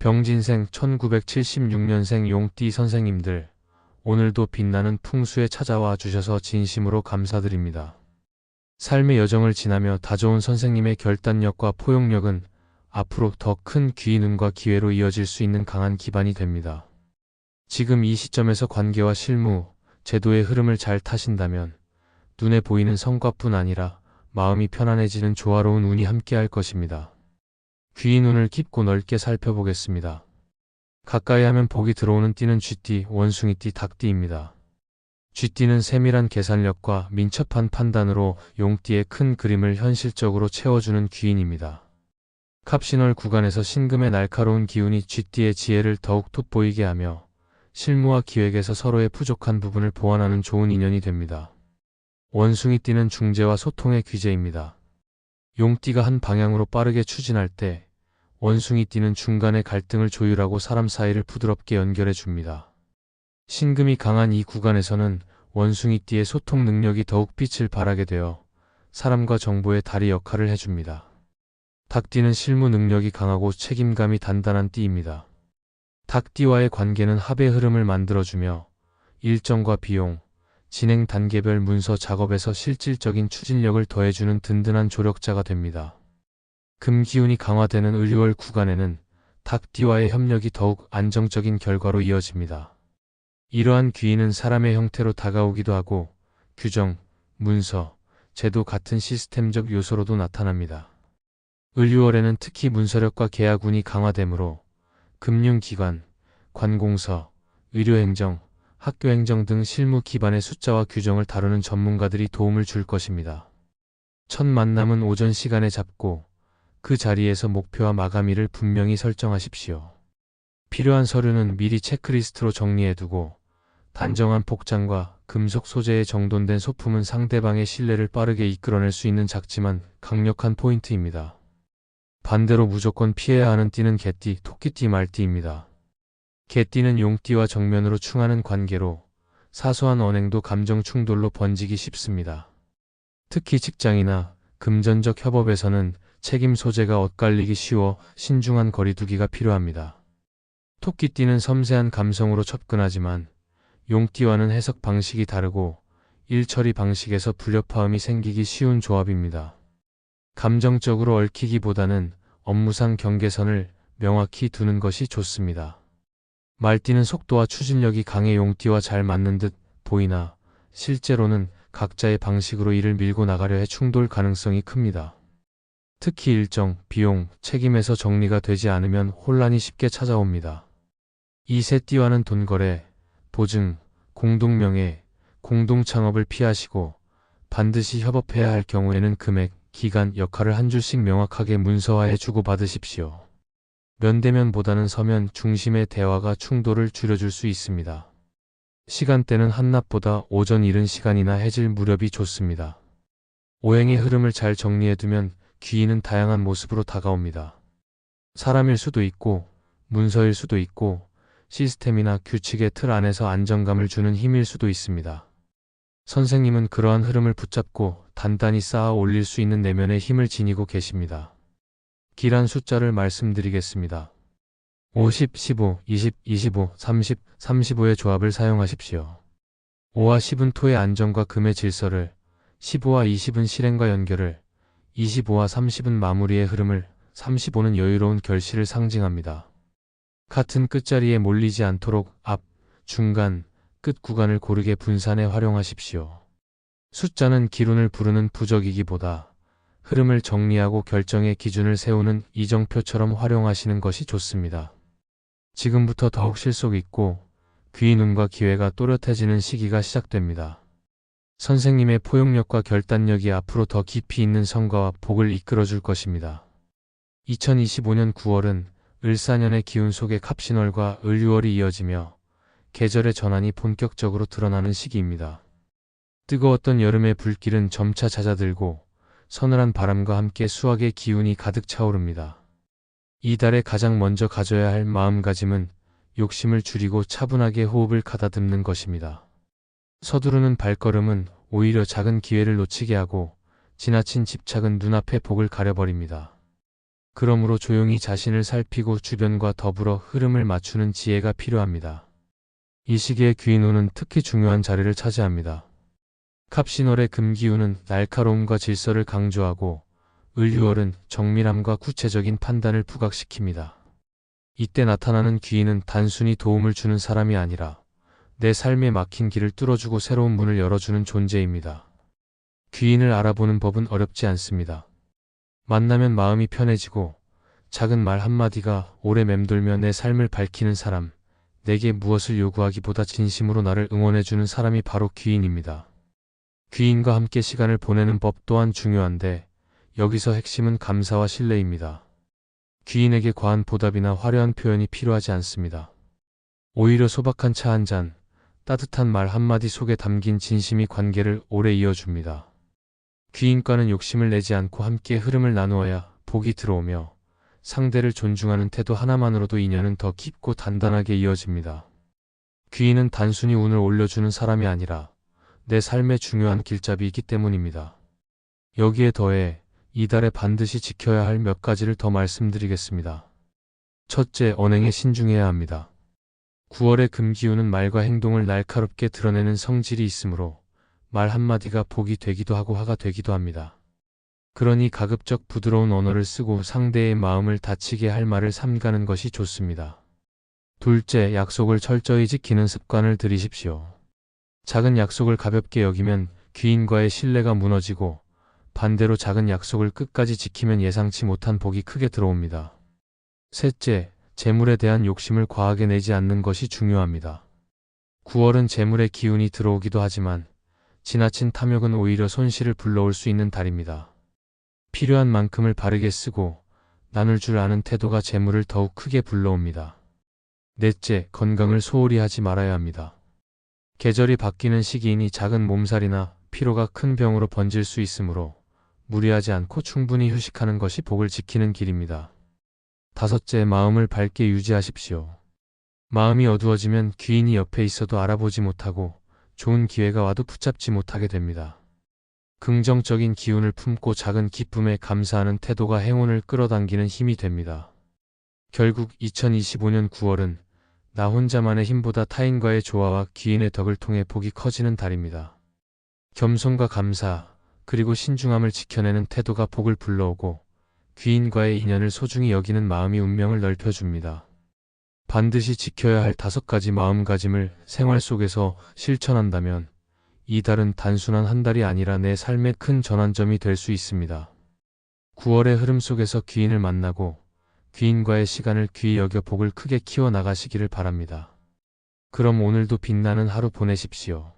병진생 1976년생 용띠 선생님들, 오늘도 빛나는 풍수에 찾아와 주셔서 진심으로 감사드립니다. 삶의 여정을 지나며 다져온 선생님의 결단력과 포용력은 앞으로 더 큰 귀인운과 기회로 이어질 수 있는 강한 기반이 됩니다. 지금 이 시점에서 관계와 실무, 제도의 흐름을 잘 타신다면 눈에 보이는 성과뿐 아니라 마음이 편안해지는 조화로운 운이 함께할 것입니다. 귀인 운을 깊고 넓게 살펴보겠습니다. 가까이 하면 복이 들어오는 띠는 쥐띠, 원숭이띠, 닭띠입니다. 쥐띠는 세밀한 계산력과 민첩한 판단으로 용띠의 큰 그림을 현실적으로 채워주는 귀인입니다. 캅시널 구간에서 신금의 날카로운 기운이 쥐띠의 지혜를 더욱 돋보이게 하며 실무와 기획에서 서로의 부족한 부분을 보완하는 좋은 인연이 됩니다. 원숭이띠는 중재와 소통의 귀재입니다. 용띠가 한 방향으로 빠르게 추진할 때 원숭이 띠는 중간의 갈등을 조율하고 사람 사이를 부드럽게 연결해 줍니다. 신금이 강한 이 구간에서는 원숭이 띠의 소통 능력이 더욱 빛을 발하게 되어 사람과 정보의 다리 역할을 해줍니다. 닭띠는 실무 능력이 강하고 책임감이 단단한 띠입니다. 닭띠와의 관계는 합의 흐름을 만들어주며 일정과 비용, 진행 단계별 문서 작업에서 실질적인 추진력을 더해주는 든든한 조력자가 됩니다. 금기운이 강화되는 을유월 구간에는 닭띠와의 협력이 더욱 안정적인 결과로 이어집니다. 이러한 귀인은 사람의 형태로 다가오기도 하고 규정, 문서, 제도 같은 시스템적 요소로도 나타납니다. 을유월에는 특히 문서력과 계약운이 강화되므로 금융기관, 관공서, 의료행정, 학교 행정 등 실무 기반의 숫자와 규정을 다루는 전문가들이 도움을 줄 것입니다. 첫 만남은 오전 시간에 잡고 그 자리에서 목표와 마감일을 분명히 설정하십시오. 필요한 서류는 미리 체크리스트로 정리해두고 단정한 복장과 금속 소재에 정돈된 소품은 상대방의 신뢰를 빠르게 이끌어낼 수 있는 작지만 강력한 포인트입니다. 반대로 무조건 피해야 하는 띠는 개띠, 토끼띠, 말띠입니다. 개띠는 용띠와 정면으로 충하는 관계로 사소한 언행도 감정 충돌로 번지기 쉽습니다. 특히 직장이나 금전적 협업에서는 책임 소재가 엇갈리기 쉬워 신중한 거리두기가 필요합니다. 토끼띠는 섬세한 감성으로 접근하지만 용띠와는 해석 방식이 다르고 일 처리 방식에서 불협화음이 생기기 쉬운 조합입니다. 감정적으로 얽히기보다는 업무상 경계선을 명확히 두는 것이 좋습니다. 말띠는 속도와 추진력이 강해 용띠와 잘 맞는 듯 보이나 실제로는 각자의 방식으로 일을 밀고 나가려 해 충돌 가능성이 큽니다. 특히 일정, 비용, 책임에서 정리가 되지 않으면 혼란이 쉽게 찾아옵니다. 이세 띠와는 돈거래, 보증, 공동명예, 공동창업을 피하시고 반드시 협업해야 할 경우에는 금액, 기간, 역할을 한 줄씩 명확하게 문서화해 주고 받으십시오. 면대면보다는 서면 중심의 대화가 충돌을 줄여줄 수 있습니다. 시간대는 한낮보다 오전 이른 시간이나 해질 무렵이 좋습니다. 오행의 흐름을 잘 정리해두면 귀인은 다양한 모습으로 다가옵니다. 사람일 수도 있고, 문서일 수도 있고, 시스템이나 규칙의 틀 안에서 안정감을 주는 힘일 수도 있습니다. 선생님은 그러한 흐름을 붙잡고 단단히 쌓아 올릴 수 있는 내면의 힘을 지니고 계십니다. 길한 숫자를 말씀드리겠습니다. 50, 15, 20, 25, 30, 35의 조합을 사용하십시오. 5와 10은 토의 안정과 금의 질서를, 15와 20은 실행과 연결을, 25와 30은 마무리의 흐름을, 35는 여유로운 결실을 상징합니다. 같은 끝자리에 몰리지 않도록 앞, 중간, 끝 구간을 고르게 분산해 활용하십시오. 숫자는 기운을 부르는 부적이기보다 흐름을 정리하고 결정의 기준을 세우는 이정표처럼 활용하시는 것이 좋습니다. 지금부터 더욱 실속 있고 귀 눈과 기회가 또렷해지는 시기가 시작됩니다. 선생님의 포용력과 결단력이 앞으로 더 깊이 있는 성과와 복을 이끌어 줄 것입니다. 2025년 9월은 을사년의 기운 속에 갑신월과 을유월이 이어지며 계절의 전환이 본격적으로 드러나는 시기입니다. 뜨거웠던 여름의 불길은 점차 잦아들고 서늘한 바람과 함께 수확의 기운이 가득 차오릅니다. 이 달에 가장 먼저 가져야 할 마음가짐은 욕심을 줄이고 차분하게 호흡을 가다듬는 것입니다. 서두르는 발걸음은 오히려 작은 기회를 놓치게 하고 지나친 집착은 눈앞의 복을 가려버립니다. 그러므로 조용히 자신을 살피고 주변과 더불어 흐름을 맞추는 지혜가 필요합니다. 이 시기에 귀인운은 특히 중요한 자리를 차지합니다. 캅신월의 금기운은 날카로움과 질서를 강조하고 을유월은 정밀함과 구체적인 판단을 부각시킵니다. 이때 나타나는 귀인은 단순히 도움을 주는 사람이 아니라 내 삶에 막힌 길을 뚫어주고 새로운 문을 열어주는 존재입니다. 귀인을 알아보는 법은 어렵지 않습니다. 만나면 마음이 편해지고 작은 말 한마디가 오래 맴돌며 내 삶을 밝히는 사람, 내게 무엇을 요구하기보다 진심으로 나를 응원해주는 사람이 바로 귀인입니다. 귀인과 함께 시간을 보내는 법 또한 중요한데 여기서 핵심은 감사와 신뢰입니다. 귀인에게 과한 보답이나 화려한 표현이 필요하지 않습니다. 오히려 소박한 차 한 잔, 따뜻한 말 한마디 속에 담긴 진심이 관계를 오래 이어줍니다. 귀인과는 욕심을 내지 않고 함께 흐름을 나누어야 복이 들어오며 상대를 존중하는 태도 하나만으로도 인연은 더 깊고 단단하게 이어집니다. 귀인은 단순히 운을 올려주는 사람이 아니라 내 삶의 중요한 길잡이이기 때문입니다. 여기에 더해 이달에 반드시 지켜야 할 몇 가지를 더 말씀드리겠습니다. 첫째, 언행에 신중해야 합니다. 9월의 금기운은 말과 행동을 날카롭게 드러내는 성질이 있으므로 말 한마디가 복이 되기도 하고 화가 되기도 합니다. 그러니 가급적 부드러운 언어를 쓰고 상대의 마음을 다치게 할 말을 삼가는 것이 좋습니다. 둘째, 약속을 철저히 지키는 습관을 들이십시오. 작은 약속을 가볍게 여기면 귀인과의 신뢰가 무너지고 반대로 작은 약속을 끝까지 지키면 예상치 못한 복이 크게 들어옵니다. 셋째, 재물에 대한 욕심을 과하게 내지 않는 것이 중요합니다. 9월은 재물의 기운이 들어오기도 하지만 지나친 탐욕은 오히려 손실을 불러올 수 있는 달입니다. 필요한 만큼을 바르게 쓰고 나눌 줄 아는 태도가 재물을 더욱 크게 불러옵니다. 넷째, 건강을 소홀히 하지 말아야 합니다. 계절이 바뀌는 시기이니 작은 몸살이나 피로가 큰 병으로 번질 수 있으므로 무리하지 않고 충분히 휴식하는 것이 복을 지키는 길입니다. 다섯째, 마음을 밝게 유지하십시오. 마음이 어두워지면 귀인이 옆에 있어도 알아보지 못하고 좋은 기회가 와도 붙잡지 못하게 됩니다. 긍정적인 기운을 품고 작은 기쁨에 감사하는 태도가 행운을 끌어당기는 힘이 됩니다. 결국 2025년 9월은 나 혼자만의 힘보다 타인과의 조화와 귀인의 덕을 통해 복이 커지는 달입니다. 겸손과 감사, 그리고 신중함을 지켜내는 태도가 복을 불러오고 귀인과의 인연을 소중히 여기는 마음이 운명을 넓혀줍니다. 반드시 지켜야 할 다섯 가지 마음가짐을 생활 속에서 실천한다면 이 달은 단순한 한 달이 아니라 내 삶의 큰 전환점이 될 수 있습니다. 9월의 흐름 속에서 귀인을 만나고 귀인과의 시간을 귀히 여겨 복을 크게 키워 나가시기를 바랍니다. 그럼 오늘도 빛나는 하루 보내십시오.